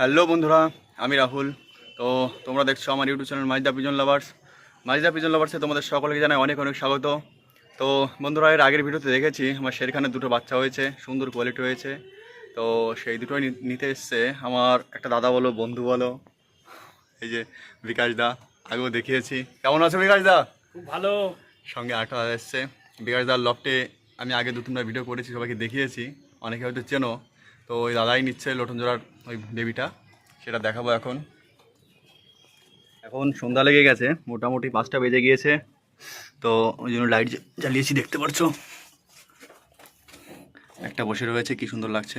Hello বন্ধুরা আমি রাহুল। তো তোমরা দেখছ আমার YouTube channel Maijdee pigeon lovers. Maijdee pigeon লাভার্সে তোমাদের সকলকে জানাই অনেক অনেক স্বাগত। তো বন্ধুরা এর আগের ভিডিওতে দেখেছি আমার শেরখানে দুটো বাচ্চা হয়েছে সুন্দর কোয়ালিটি হয়েছে। তো সেই দুটোই নিতে এসছে। আমার একটা দাদা বলো বন্ধু বলো এই যে বিকাশ দা আগেও দেখিয়েছি। কেমন আছো বিকাশ দা? খুব ভালো। সঙ্গে দাদা এসছে। বিকাশ দার লফটে আমি আগে দু তিনটা ভিডিও করেছি সবাইকে দেখিয়েছি। অনেকে হয়তো চেনো। তো ওই দাদাই নিচ্ছে লটন জোড়ার ওই বেবিটা সেটা দেখাবো এখন। এখন সন্ধ্যা লেগে গেছে, মোটামুটি পাঁচটা বেজে গিয়েছে। তো ওই জন্য লাইট জ্বালিয়েছি, দেখতে পাচ্ছো একটা বসে রয়েছে, কি সুন্দর লাগছে।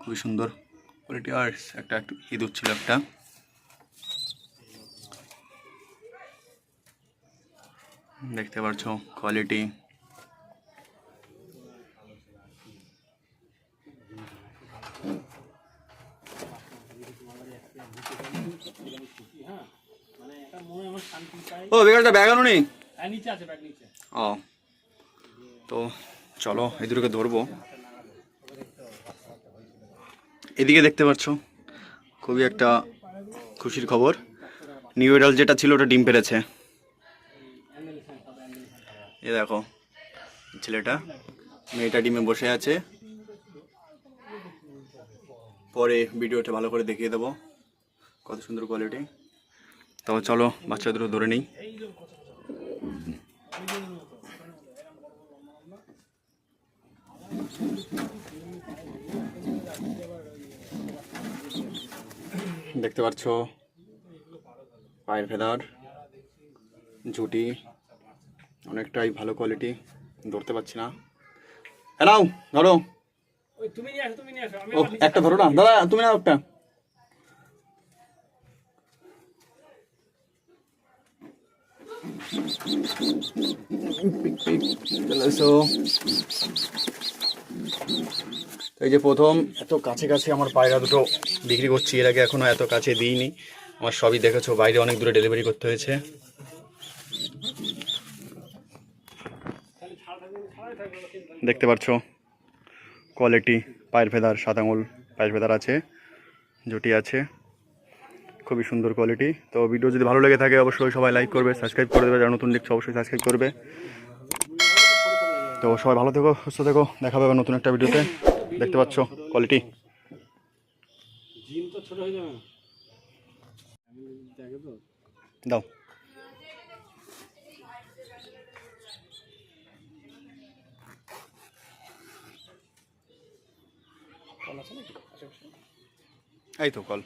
খুবই সুন্দর কোয়ালিটি আর একটা একটু ইঁদুর ছিল একটা। দেখতে পাচ্ছ কোয়ালিটি মানে একটা মনে আমার শান্তি পাই ও বেকারটা ব্যাগ আনো নি? নিচে আছে ব্যাগ নিচে। ও তো চলো এই দুটোকে ধরবো। এদিকে দেখতে পাচ্ছ খুবই একটা খুশির খবর। নিউ এডাল যেটা ছিল ওটা ডিম পেরেছে। এ দেখো ছেলেটা মেয়েটা ডিমে বসে আছে। পরে ভিডিওটা ভালো করে দেখিয়ে দেবো। কত সুন্দর কোয়ালিটি তো চলো বাচ্চা দুটো ধরে নিই। দেখতে পাচ্ছ পায়ের ফেদার ঝুটি অনেকটাই ভালো কোয়ালিটি ধরতে পারছি না। হ্যালো ধরো। একটা ধরো না। দাদা তুমি না একটা। এই যে প্রথম, এত কাছে কাছে আমার পায়রা দুটো বিক্রি করছি, এর আগে এখনও এত কাছে দিইনি। আমার সবই দেখেছ, বাইরে অনেক দূরে ডেলিভারি করতে হয়েছে। দেখতে পাচ্ছ কোয়ালিটি পায়ের ফেদার সাত আঙুল পায়ের ফেদার আছে, জুটি আছে। খুবই সুন্দর কোয়ালিটি তো ভিডিও যদি ভালো লেগে থাকে অবশ্যই সবাই লাইক করবে সাবস্ক্রাইব করে দেবে। যারা নতুন দেখছ অবশ্যই সাবস্ক্রাইব করবে। তো সবাই ভালো থেকো সুস্থ থেকো। দেখা পাবে নতুন একটা ভিডিওতে দেখতে পাচ্ছ কোয়ালিটি হয়ে দাও। এই তো কল।